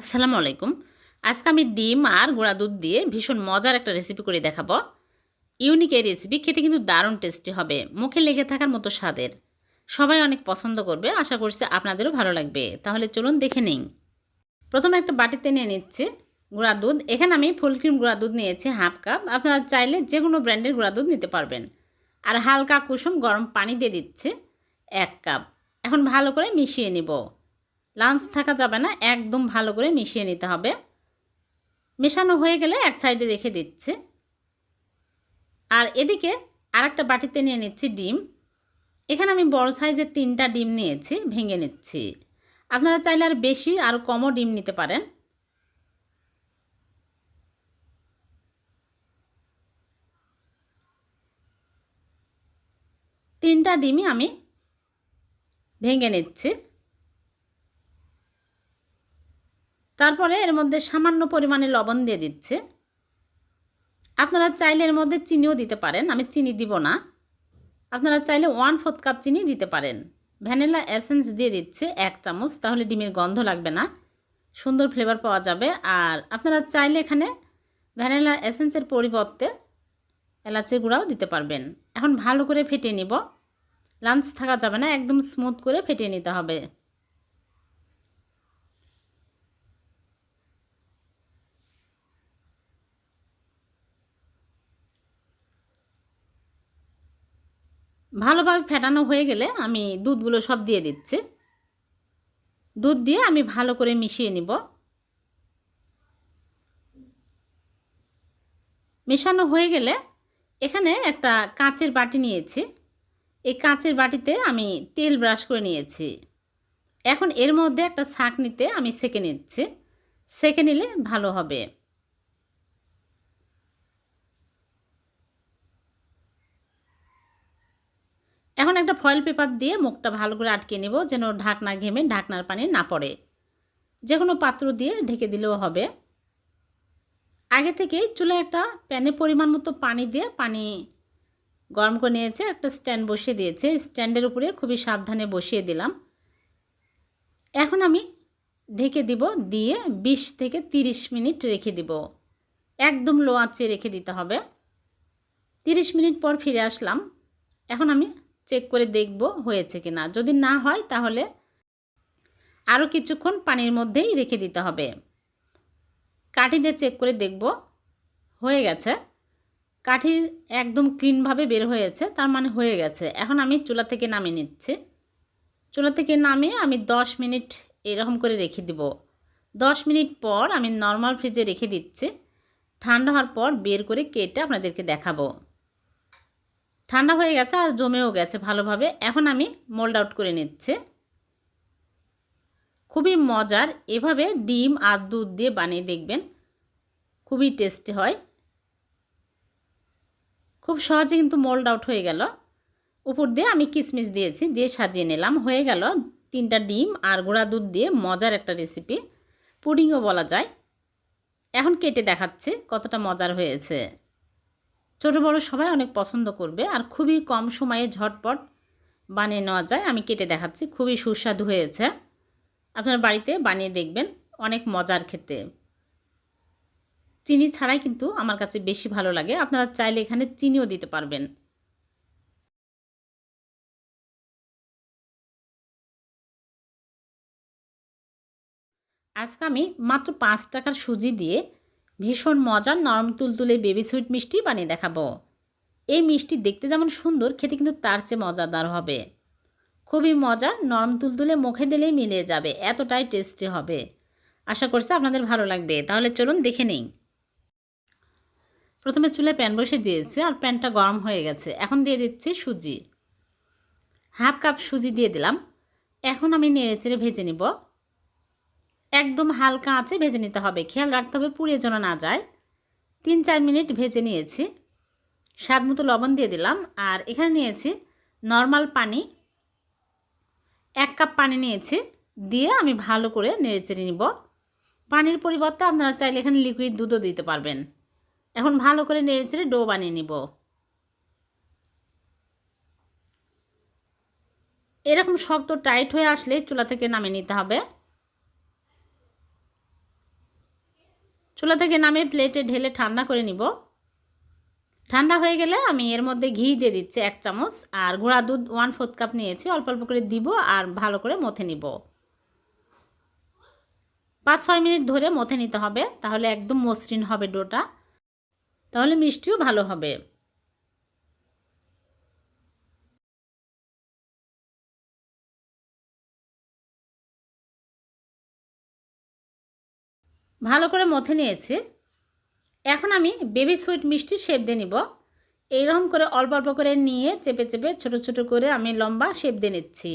আসসালামু আলাইকুম। আজকে আমি ডিম আর গুঁড়া দুধ দিয়ে ভীষণ মজার একটা রেসিপি করে দেখাবো। ইউনিক এই রেসিপি খেতে কিন্তু দারুণ টেস্টি হবে। মুখে লেগে থাকার মতো স্বাদের। সবাই অনেক পছন্দ করবে, আশা করছি আপনাদেরও ভালো লাগবে। তাহলে চলুন দেখে নিন প্রথমে একটা বাটিতে নিয়ে নিচ্ছি গুঁড়া দুধ। এখানে আমি ফুল ক্রিম গুঁড়া দুধ নিয়েছি হাফ কাপ। আপনারা চাইলে যে কোনো ব্র্যান্ডের গুঁড়া দুধ নিতে পারবেন। আর হালকা কুসুম গরম পানি দিয়ে দিচ্ছে এক কাপ। এখন ভালো করে মিশিয়ে নিব। লাঞ্চ থাকা যাবে না, একদম ভালো করে মিশিয়ে নিতে হবে। মেশানো হয়ে গেলে এক সাইডে রেখে দিচ্ছে। আর এদিকে আরেকটা বাটিতে নিয়ে নিচ্ছি ডিম। এখানে আমি বড় সাইজের তিনটা ডিম নিয়েছি, ভেঙে নিচ্ছি। আপনারা চাইলে আর বেশি আর কমও ডিম নিতে পারেন। তিনটা ডিমই আমি ভেঙে নিচ্ছি। তারপরে এর মধ্যে সামান্য পরিমাণে লবণ দিয়ে দিচ্ছে। আপনারা চাইলে এর মধ্যে চিনিও দিতে পারেন, আমি চিনি দিব না। আপনারা চাইলে ওয়ান ফোর্থ কাপ চিনি দিতে পারেন। ভ্যানিলা এসেন্স দিয়ে দিচ্ছে এক চামচ, তাহলে ডিমের গন্ধ লাগবে না। সুন্দর ফ্লেভার পাওয়া যাবে। আর আপনারা চাইলে এখানে ভ্যানিলা এসেন্সের পরিবর্তে এলাচের গুঁড়াও দিতে পারবেন। এখন ভালো করে ফেটিয়ে নিব। লাঞ্চ থাকা যাবে না, একদম স্মুথ করে ফেটিয়ে নিতে হবে। ভালোভাবে ফেটানো হয়ে গেলে আমি দুধগুলো সব দিয়ে দিচ্ছি। দুধ দিয়ে আমি ভালো করে মিশিয়ে নিব। মেশানো হয়ে গেলে এখানে একটা কাঁচের বাটি নিয়েছি। এই কাঁচের বাটিতে আমি তেল ব্রাশ করে নিয়েছি। এখন এর মধ্যে একটা শাক নিতে আমি সেঁকে নিচ্ছি। সেঁকে নিলে ভালো হবে। এখন একটা ফয়েল পেপার দিয়ে মুখটা ভালো করে আটকে নেব যেন ঢাকনা ঘেমে ঢাকনার পানি না পড়ে। যে কোনো পাত্র দিয়ে ঢেকে দিলেও হবে। আগে থেকেই চুলায় একটা প্যানে পরিমাণ মতো পানি দিয়ে পানি গরম করে নিয়েছে, একটা স্ট্যান্ড বসিয়ে দিয়েছে। স্ট্যান্ডের উপরে খুবই সাবধানে বসিয়ে দিলাম। এখন আমি ঢেকে দিব, দিয়ে ২০ থেকে ৩০ মিনিট রেখে দিব। একদম লো আঁচে রেখে দিতে হবে। ৩০ মিনিট পর ফিরে আসলাম। এখন আমি চেক করে দেখব হয়েছে কি না যদি না হয়, তাহলে আরও কিছুক্ষণ পানির মধ্যেই রেখে দিতে হবে। কাঠি দিয়ে চেক করে দেখব হয়ে গেছে। কাঠি একদম ক্লিনভাবে বের হয়েছে, তার মানে হয়ে গেছে। এখন আমি চুলা থেকে নামিয়ে নিচ্ছি। চুলা থেকে নামিয়ে আমি 10 মিনিট এরকম করে রেখে দিব। 10 মিনিট পর আমি নর্মাল ফ্রিজে রেখে দিচ্ছি। ঠান্ডা হওয়ার পর বের করে কেটে আপনাদেরকে দেখাবো। ঠান্ডা হয়ে গেছে আর জমেও গেছে ভালোভাবে। এখন আমি মোল্ড আউট করে নিচ্ছে। খুবই মজার। এভাবে ডিম আর দুধ দিয়ে বানিয়ে দেখবেন। খুবই টেস্টি হয়। খুব সহজে কিন্তু মোল্ড আউট হয়ে গেল। উপর দিয়ে আমি কিশমিশ দিয়েছি, দিয়ে সাজিয়ে নিলাম। হয়ে গেল তিনটা ডিম আর গুঁড়া দুধ দিয়ে মজার একটা রেসিপি পুডিংও বলা যায়। এখন কেটে দেখাচ্ছে কতটা মজার হয়েছে। ছোটো বড় সবাই অনেক পছন্দ করবে আর খুবই কম সময়ে ঝটপট বানিয়ে নেওয়া যায়। আমি কেটে দেখাচ্ছি, খুবই সুস্বাদু হয়েছে। আপনার বাড়িতে বানিয়ে দেখবেন, অনেক মজার খেতে। চিনি ছাড়াই কিন্তু আমার কাছে বেশি ভালো লাগে। আপনারা চাইলে এখানে চিনিও দিতে পারবেন। আজকে আমি মাত্র পাঁচ টাকার সুজি দিয়ে ভীষণ মজার নরম তুলতুলে বেবি সুইট মিষ্টি বানিয়ে দেখাবো। এই মিষ্টি দেখতে যেমন সুন্দর, খেতে কিন্তু তার চেয়ে মজাদার হবে। খুবই মজার, নরম তুলতুলে মুখে দিলেই মিলিয়ে যাবে, এতটাই টেস্টি হবে। আশা করছি আপনাদের ভালো লাগবে। তাহলে চলুন দেখে নিই। প্রথমে চুলে প্যান বসে দিয়েছি আর প্যানটা গরম হয়ে গেছে। এখন দিয়ে দিচ্ছি সুজি। হাফ কাপ সুজি দিয়ে দিলাম। এখন আমি নেড়ে চেড়ে ভেজে নিব। একদম হালকা আঁচে ভেজে নিতে হবে। খেয়াল রাখতে হবে পুড়িয়ে যেন না যায়। তিন চার মিনিট ভেজে নিয়েছি। স্বাদ মতো লবণ দিয়ে দিলাম। আর এখানে নিয়েছি নর্মাল পানি। এক কাপ পানি নিয়েছি। দিয়ে আমি ভালো করে নেড়ে চেড়ে নিব। পানির পরিবর্তে আপনারা চাইলে এখানে লিকুইড দুধও দিতে পারবেন। এখন ভালো করে নেড়ে চেড়ে ডো বানিয়ে নিব। এরকম শক্ত টাইট হয়ে আসলে চুলা থেকে নামিয়ে নিতে হবে। চুলা থেকে নামে প্লেটে ঢেলে ঠান্ডা করে নিব। ঠান্ডা হয়ে গেলে আমি এর মধ্যে ঘি দিয়ে দিচ্ছি এক চামচ, আর গুঁড়া দুধ ওয়ান ফোর্থ কাপ নিয়েছি, অল্প অল্প করে দিব আর ভালো করে মথে নিব। পাঁচ ছয় মিনিট ধরে মথে নিতে হবে, তাহলে একদম মসৃণ হবে ডোটা। তাহলে মিষ্টিও ভালো হবে। ভালো করে মথে নিয়েছি। এখন আমি বেবি সুইট মিষ্টির শেপ দিয়ে নিব। এইরকম করে অল্প অল্প করে নিয়ে চেপে চেপে ছোট ছোট করে আমি লম্বা শেপ দিয়ে নিচ্ছি।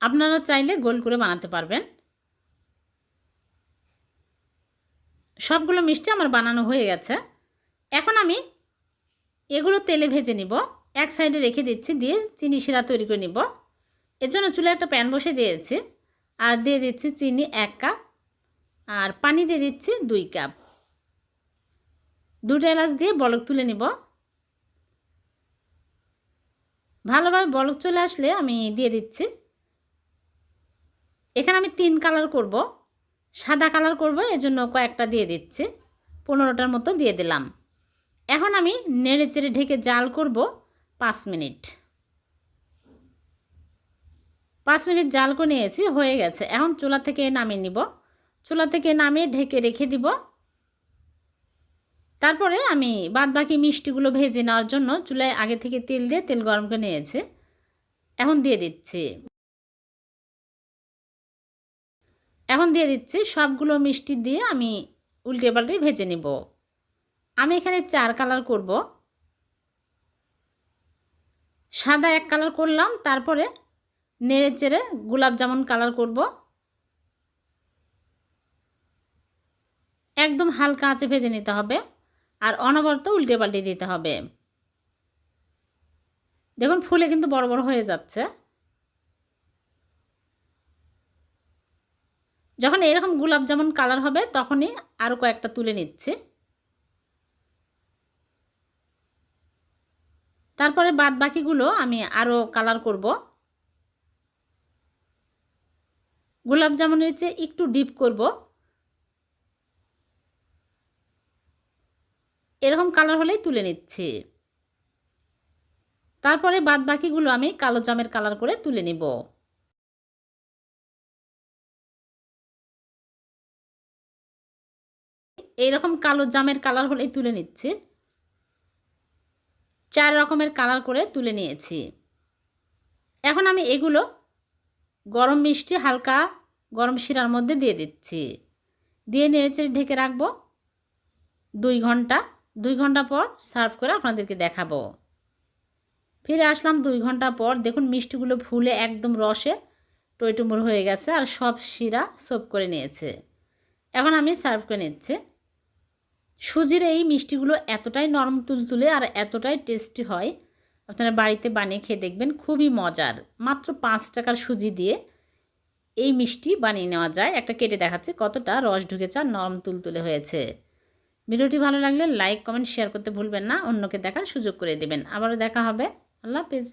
আপনারা চাইলে গোল করে বানাতে পারবেন। সবগুলো মিষ্টি আমার বানানো হয়ে গেছে। এখন আমি এগুলো তেলে ভেজে নিব। এক সাইডে রেখে দিচ্ছি, দিয়ে চিনি শিরা তৈরি করে নিব। এর জন্য চুলে একটা প্যান বসে দিয়েছি। আর দিয়ে দিচ্ছি চিনি এক কাপ, আর পানি দিয়ে দিচ্ছি দুই কাপ। দুটো এলাচ দিয়ে বলক তুলে নিব। ভালোভাবে বলক চলে আসলে আমি দিয়ে দিচ্ছি। এখানে আমি তিন কালার করব। সাদা কালার করব, এজন্য কয়েকটা দিয়ে দিচ্ছি। পনেরোটার মতো দিয়ে দিলাম। এখন আমি নেড়ে চেড়ে ঢেকে জাল করব। পাঁচ মিনিট। পাঁচ মিনিট জাল করে নিয়েছি, হয়ে গেছে। এখন চুলা থেকে নামিয়ে নিব। চুলা থেকে নামিয়ে ঢেকে রেখে দিব। তারপরে আমি বাদ বাকি মিষ্টিগুলো ভেজে নেওয়ার জন্য চুলায় আগে থেকে তেল দিয়ে তেল গরম করে নিয়েছে। এখন দিয়ে দিচ্ছি। এখন দিয়ে দিচ্ছি সবগুলো মিষ্টি দিয়ে আমি উল্টে পাল্টে ভেজে নিব। আমি এখানে চার কালার করব। সাদা এক কালার করলাম, তারপরে নেড়ে চেড়ে গোলাপ জামুন কালার করব। একদম হালকা আঁচে ভেজে নিতে হবে আর অনবরত উল্টে পাল্টে দিতে হবে। দেখুন, ফুলে কিন্তু বড় বড় হয়ে যাচ্ছে। যখন এরকম গোলাপ জামুন কালার হবে, তখনই আরও কয়েকটা তুলে নিচ্ছে। তারপরে বাদ বাকিগুলো আমি আরও কালার করব। গোলাপ জামুনের চেয়ে একটু ডিপ করব। এরকম কালার হলেই তুলে নিচ্ছি। তারপরে বাদ বাকিগুলো আমি কালো জামের কালার করে তুলে নিব। এইরকম কালো জামের কালার হলেই তুলে নিচ্ছি। চার রকমের কালার করে তুলে নিয়েছি। এখন আমি এগুলো গরম মিষ্টি হালকা গরম শিরার মধ্যে দিয়ে দিচ্ছি। দিয়ে নেড়েচে ঢেকে রাখব। দুই ঘণ্টা দুই ঘণ্টা পর সার্ভ করে আপনাদেরকে দেখাবো। ফিরে আসলাম দুই ঘণ্টা পর। দেখুন মিষ্টিগুলো ফুলে একদম রসে টইটুমুর হয়ে গেছে আর সব শিরা সোপ করে নিয়েছে। এখন আমি সার্ভ করে নিচ্ছি। সুজির এই মিষ্টিগুলো এতটাই নরম তুলতুলে আর এতটাই টেস্টি হয়, আপনারা বাড়িতে বানিয়ে খেয়ে দেখবেন, খুবই মজার। মাত্র পাঁচ টাকার সুজি দিয়ে এই মিষ্টি বানিয়ে নেওয়া যায়। একটা কেটে দেখাচ্ছে কতটা রস ঢুকেছে আর নরম তুলতুলে হয়েছে। ভিডিওটি ভালো লাগলে লাইক, কমেন্ট, শেয়ার করতে ভুলবেন না। অন্যকে দেখার সুযোগ করে দেবেন। আবারও দেখা হবে। আল্লাহ হাফেজ।